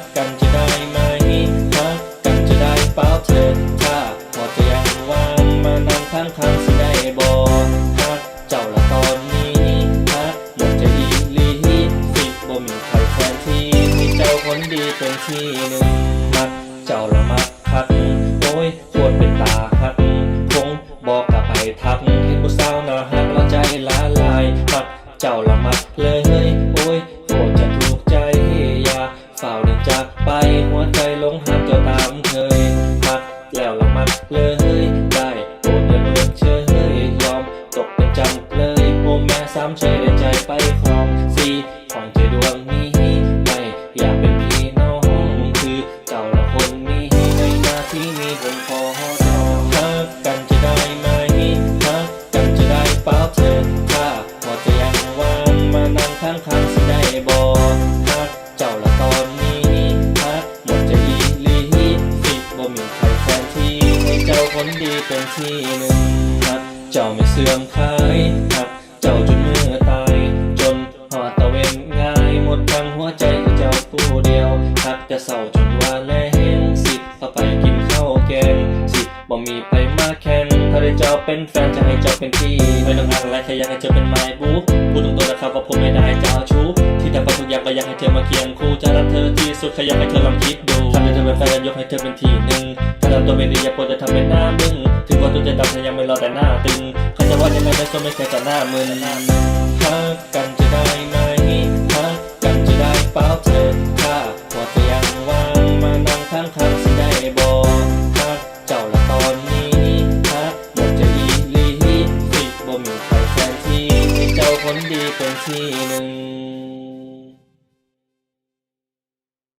ักันจะได้ไหมพักกันจะได้เปล่าเธอถ้าพอจะยังว่างมานั่งข้างข้างสิได้บอกฮักเจ้าละตอนนี้ฮักหมดจะอีลีสิบ่มีใครแทนที่มีเจ้าคนดีเป็นที่หนึ่งมักเจ้าละมักฮักโอ้ยปวดเป็นตาฮักคงบอกกัะไปทักเห็นผู้สาวน่าฮักแล้วใจละลายฮักเจ้าละมักเลย จากไปหัวใจหลงหักเจ้าตามเคยมักแล้วละมักเลยได้โปรดอย่าเลิกเชยยอมตกเป็นจำเลยโอแม่สามเชยได้ใจไปครองสีของใจดวงนี้ไม่อยากเป็นพี่น้องคือเจ้าละคนนี้ในหน้าที่มีผมขอจองฮักกันจะได้ไหมฮักกันจะได้เปล่าเธอถ้าพอจะยังว่างมานั่งข้างข้างๆ จ้าคนดีเป็นที่หนึ่งฮักเจ้าไม่เสื่อมคลายฮักเจ้าจนเมื่อตาย จนหอดตะเวนง่ายหมดทั้งหัวใจให้เจ้าผู้เดียวฮักแต่เศร้าจนว่าแลเห็นสิพาไปกินข้าวแกงสิบ่มีไปมาแข่งถ้าได้เจ้าเป็นแฟนจะให้เจ้าเป็นพี่ไม่ต้องงาอะไรแค่อยากให้เจ้าเป็นไม้บูพูดตรงๆนะครับว่าผมไม่ได้เจ้าชู้ อยางก็อยากให้เธอมาเคียงคู่จะรักเธอที่สุดแค่อยากให้เธอลองคิดดูทำให้เธอเป็นแฟนยกให้เธอเป็นทีหนึ่งถ้าทำตัวไม่ดีอย่าปวดจะทำเป็นหน้ามึงถึงว่าตัวจะดำเธอยังไม่รอแต่หน้าตึงใครจะว่ายังไงไม่สนไม่เคยจะหน้ามึนฮักกันจะได้ไหมฮักกันจะได้เปล่าเธอถ้าพอจะยังว่างมานั่งข้างข้างสิได้บอฮักเจ้าละตอนนี้ฮักหมดจะอีลีสิบ่มีใครแทนที่ให้เจ้าคนดีเป็นที่หนึ่ง